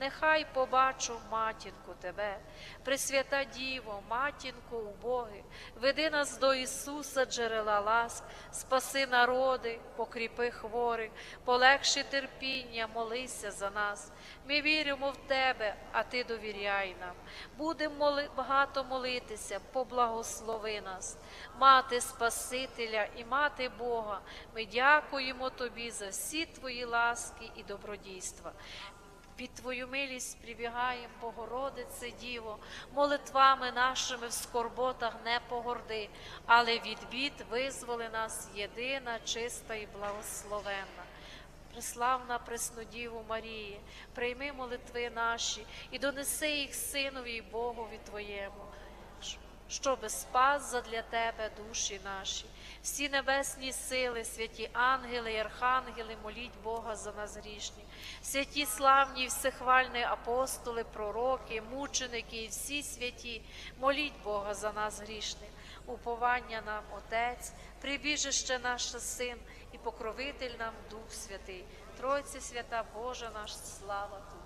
нехай побачу матінку Тебе, Пресвята Діво, матінко убоги, веди нас до Ісуса, джерела ласк, спаси народи, покріпи хворих, полегши терпіння, молися за нас. Ми віримо в Тебе, а Ти довіряй нам. Будемо моли... багато молитися, поблагослови нас. Мати Спасителя і мати Бога, ми дякуємо Тобі за всі Твої ласки і добродійства. Під Твою милість прибігаємо, Богородице Діво, молитвами нашими в скорботах не погорди, але від бід визволи нас єдина, чиста і благословенна. Преславна Преснодіву Марії, прийми молитви наші і донеси їх Синові і Богові Твоєму, щоби спас задля Тебе душі наші. Всі небесні сили, святі ангели і архангели, моліть Бога за нас грішні. Святі славні, і всехвальні апостоли, пророки, мученики і всі святі, моліть Бога за нас грішних. Уповання нам Отець, прибіжище наш Син і покровитель нам Дух Святий. Тройці свята Божа наш, слава Тобі.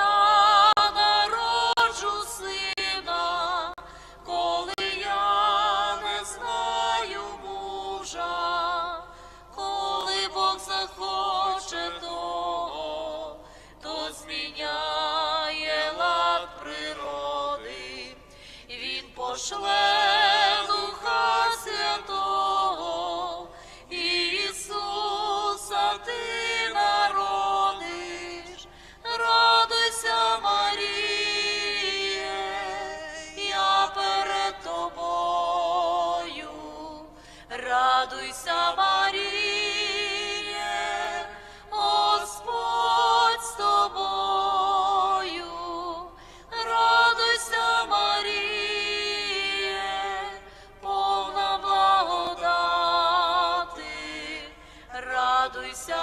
Як радуйся,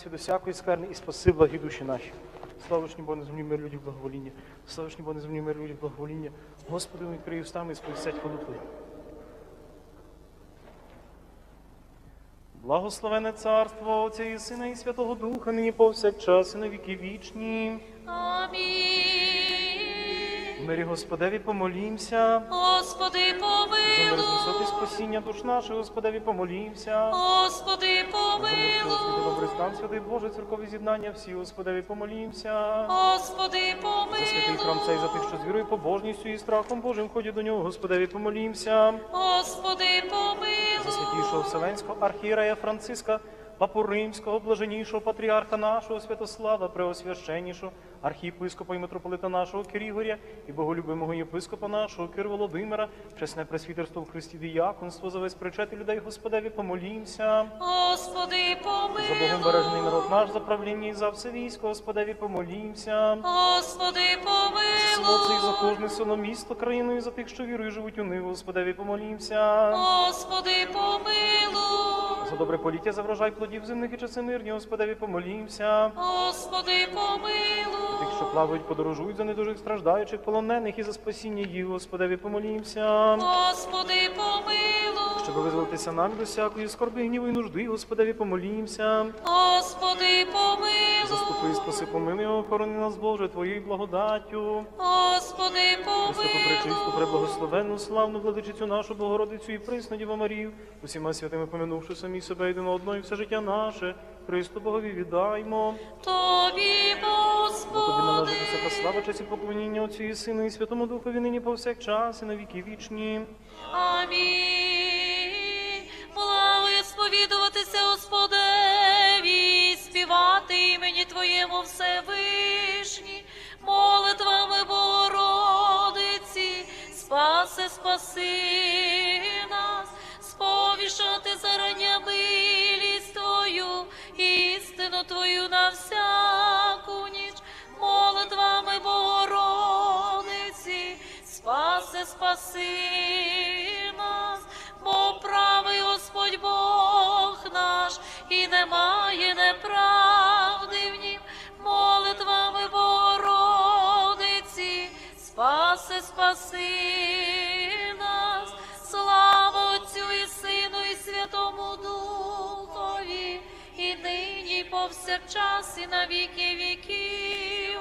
Нас від усякої скверни і спаси благі душі наші. Славочні Бо на землі мир людях благовоління. Славочні Бо на мир людях благовоління. Господи, відкрий устами і сповістять хвалу Твою. Благословене царство Отця і Сина і Святого Духа, нині повсякчас і на віки вічні. Амінь. мирі Господеві помолімся. Господи, За мир помилуй. спасіння душ наших, Господеві помолімся. Господи, світу, помилуй. стан, святий Боже, церкові з'єднання, всі, Господеві помолімся. Господи, За святий храм цей, за тих, що з вірою, побожністю і страхом Божим ходять до нього, Господеві помолімся. Господи, За святішого помилуй. Вселенського архієрея Франциска, папу Римського, блаженнішого патріарха нашого, Святослава, преосвященнішого, архієпископа і митрополита нашого Кирігоря і боголюбимого єпископа нашого Кир Володимира, чесне пресвітерство в Христі діяконство, за весь причети людей, Господеві помолімся. Господи, За Богом бережений народ наш, за правління і за все військо, Господеві помолімся. Господи, Село це і за кожне село, місто, країну і за тих, що вірою живуть у них, Господеві помолімся. Господи, помилуй. Добре поліття, за врожай плодів земних і часи мирні, Господеві помолімся. Господи, помилуй. Тих, що плавають, подорожують за недужих страждаючих, полонених і за спасіння їх, Господеві помолімся. Господи, помилуй. Щоб визволитися нам від усякої скорби, гніву і нужди, Господеві помолімся. Господи, Заступи, спаси, помилуй, охорони нас, Боже, Твоєю благодаттю. Господи, Пресвяту пречисту, помилуй. преблагословенну, славну владичицю нашу Богородицю і присну Діву Марію, усіма святими помянувши самі себе один одного і все життя наше, Христу Богові віддаймо. Тобі, Бо тобі належить усяка слава, честь і поклоніння Отцю і Сину і Святому Духові нині повсякчас і на віки вічні. Амінь радуватися, Господеві, співати імені Твоєму Всевишні, молитвами Богородиці, спаси, спаси нас, сповішати зарання милість Твою, істину Твою на всяку ніч, молитвами Богородиці, спаси, спаси нас правий Господь Бог наш, і немає неправди в нім, молитвами Богородиці, спаси, спаси нас, слава Отцю і Сину, і Святому Духові, і нині, повсякчас, і на віки віків.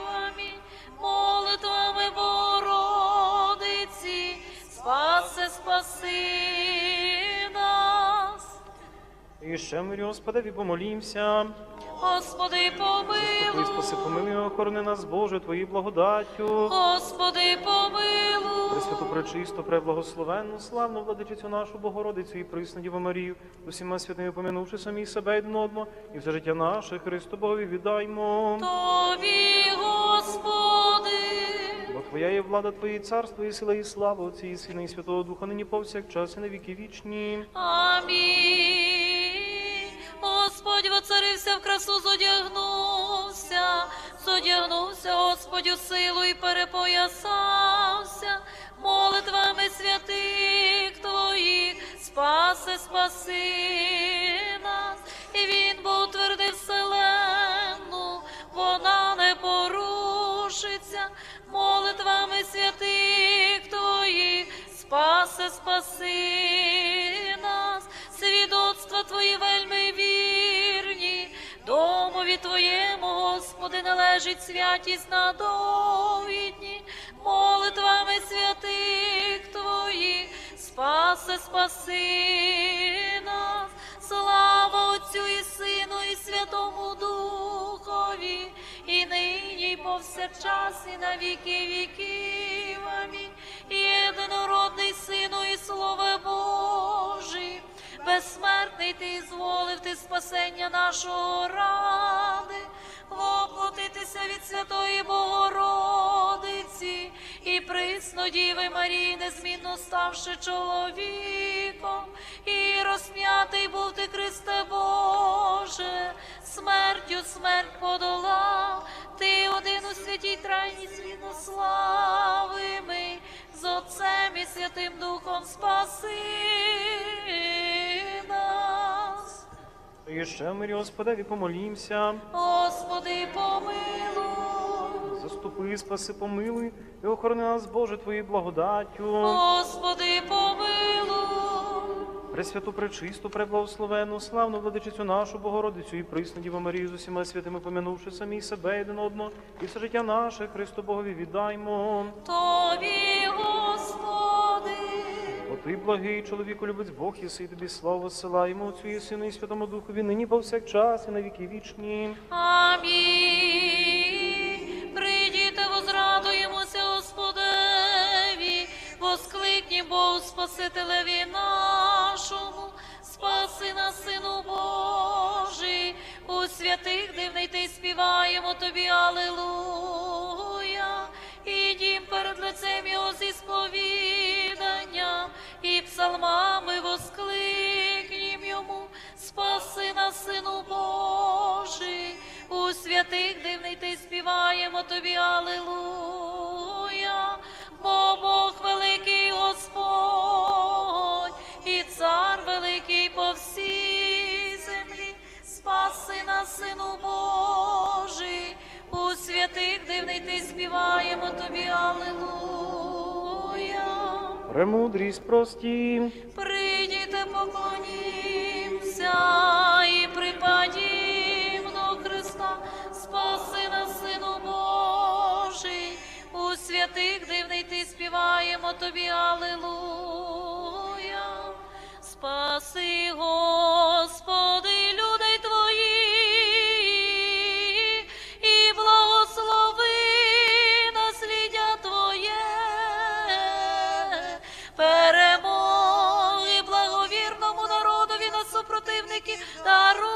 Молитвами Богородиці, спаси, спаси. І ще мирі Господеві помолімся. Господи, помилуй, спаси, помилуй, охорони нас, Боже, Твоєю благодаттю. Господи, помилуй. Пресвяту, пречисто, преблагословенну, славну владичицю нашу Богородицю і присну Діву Марію, усіма святими помянувши самі себе і одного, і все життя наше Христу Богові віддаймо. Тобі, Господи. Бо Твоя є влада, Твоє царство, і сила, і слава Отці, і Сина, і Святого Духа, нині повсякчас, і на віки вічні. Амінь. Господь воцарився в красу, зодягнувся, зодягнувся, Господь у силу і перепоясався, молитвами святих Твоїх, спаси, спаси нас, і він бо утвердив вселенну, вона не порушиться, молитвами святих Твоїх, спаси, спаси нас, свідоцтва Твої вельми вірні, домові Твоєму, Господи, належить святість на довгі дні, молитвами святих Твоїх, спаси, спаси нас, слава Отцю і Сину, і Святому Духові, і нині, і повсякчас, і на віки віків. Амінь. Єдинородний Сину і Божий, безсмертний ти зволив ти спасення нашого ради, воплотитися від Святої Богородиці і присно Діви Марії, незмінно ставши чоловіком, і розп'ятий був ти, Христе Боже, смертю смерть подолав, ти один у святій трайні свінославимий, з Отцем і Святим Духом спаси. І ще мирі Господеві помолімся. Господи, помилуй, Заступи, спаси, помилуй, і охорони нас, Боже, Твоєю благодаттю. Господи, помилуй. Пресвяту, пречисту, преблагословенну, славну владичицю нашу Богородицю і присну Діву Марію з усіма святими помянувши самі себе один одного, і все життя наше Христу Богові віддаймо. Тобі, Господи, ти благий чоловіку любець Бог, єси, і тобі славу силаємо Отцю і Сину і Святому Духові, нині повсякчас і на віки вічні. Амінь. Прийдіте, возрадуємося Господеві, воскликні Богу Спасителеві нашому, спаси нас, Сину Божий, у святих дивний ти співаємо тобі, Алилуя. Ідім перед лицем Його зі сповіданням і псалмами воскликнім йому, спаси нас, Сину Божий, у святих дивний ти співаємо тобі, Алилуя, бо Бог великий Господь, і цар великий по всій землі, спаси нас, Сину Божий, у святих дивний ти співаємо тобі, Алилуя. Премудрість прості, Прийдіте, поклонімся і припадім до Христа, спаси нас, Сину Божий, у святих дивний ти співаємо тобі, Алилуя. Спаси, Господи, супротивники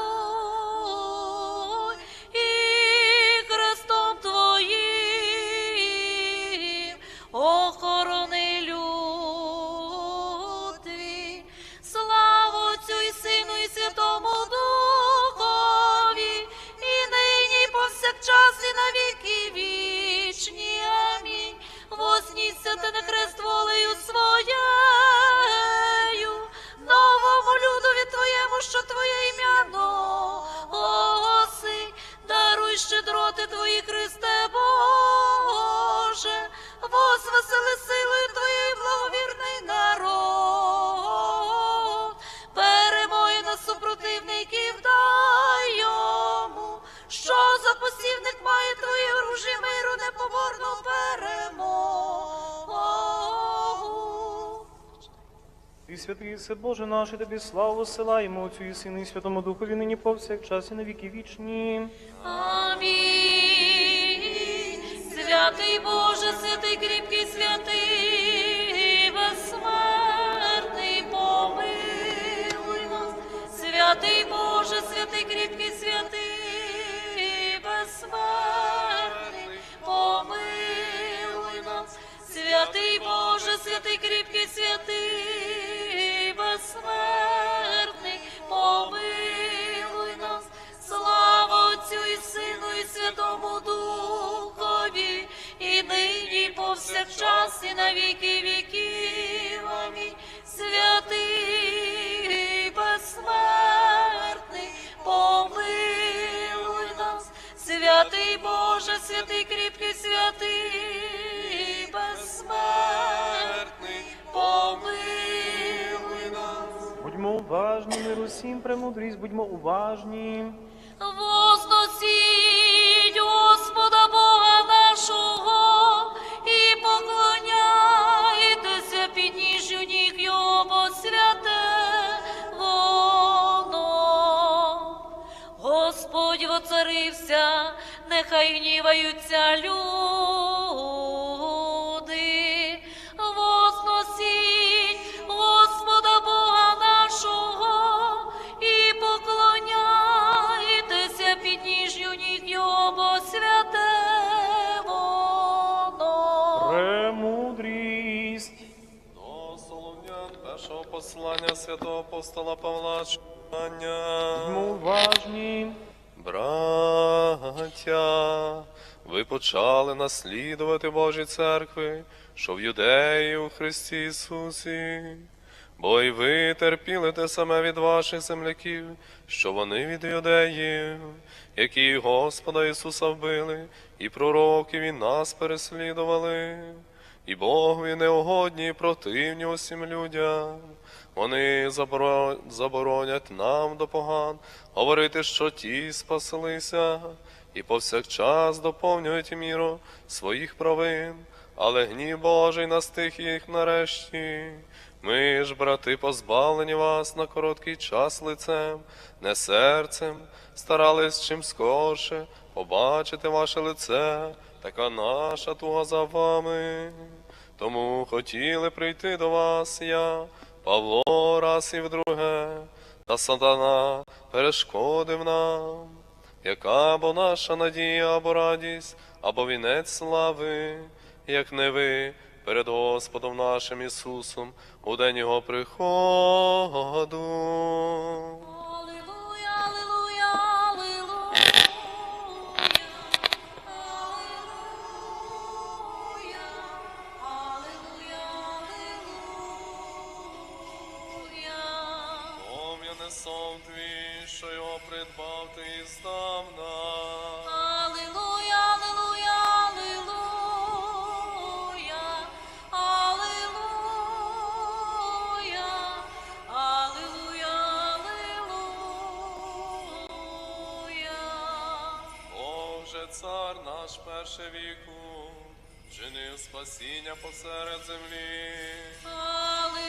Боже наш, і тобі славу силаємо Отцю і Сину і Святому Духові нині повсякчас і на віки вічні. І на віки віків. Амінь. Святий, безсмертний, помилуй нас. Святий Боже, святий кріпкий, святий, безсмертний, помилуй нас. Будьмо уважні, мир усім, премудрість, будьмо уважні. Нехай гніваються люди. Возносіть Господа Бога нашого і поклоняйтеся під ніжню ніг Його, бо святе воно. Премудрість. До Солом'ян першого послання святого апостола Павла читання. Уважні. Браття, ви почали наслідувати Божі церкви, що в Юдеї у Христі Ісусі. Бо й ви терпіли те саме від ваших земляків, що вони від юдеїв, які Господа Ісуса вбили, і пророків і нас переслідували, і Богові неугодні і противні усім людям. Вони заборонять нам до поган говорити, що ті спаслися, і повсякчас доповнюють міру своїх провин, але гнів Божий настиг їх нарешті. Ми ж, брати, позбавлені вас на короткий час лицем, не серцем, старались чим скорше побачити ваше лице, така наша туга за вами. Тому хотіли прийти до вас я, Павло, раз і вдруге, та сатана перешкодив нам. Яка бо наша надія або радість, або вінець слави, як не ви перед Господом нашим Ісусом у день Його приходу.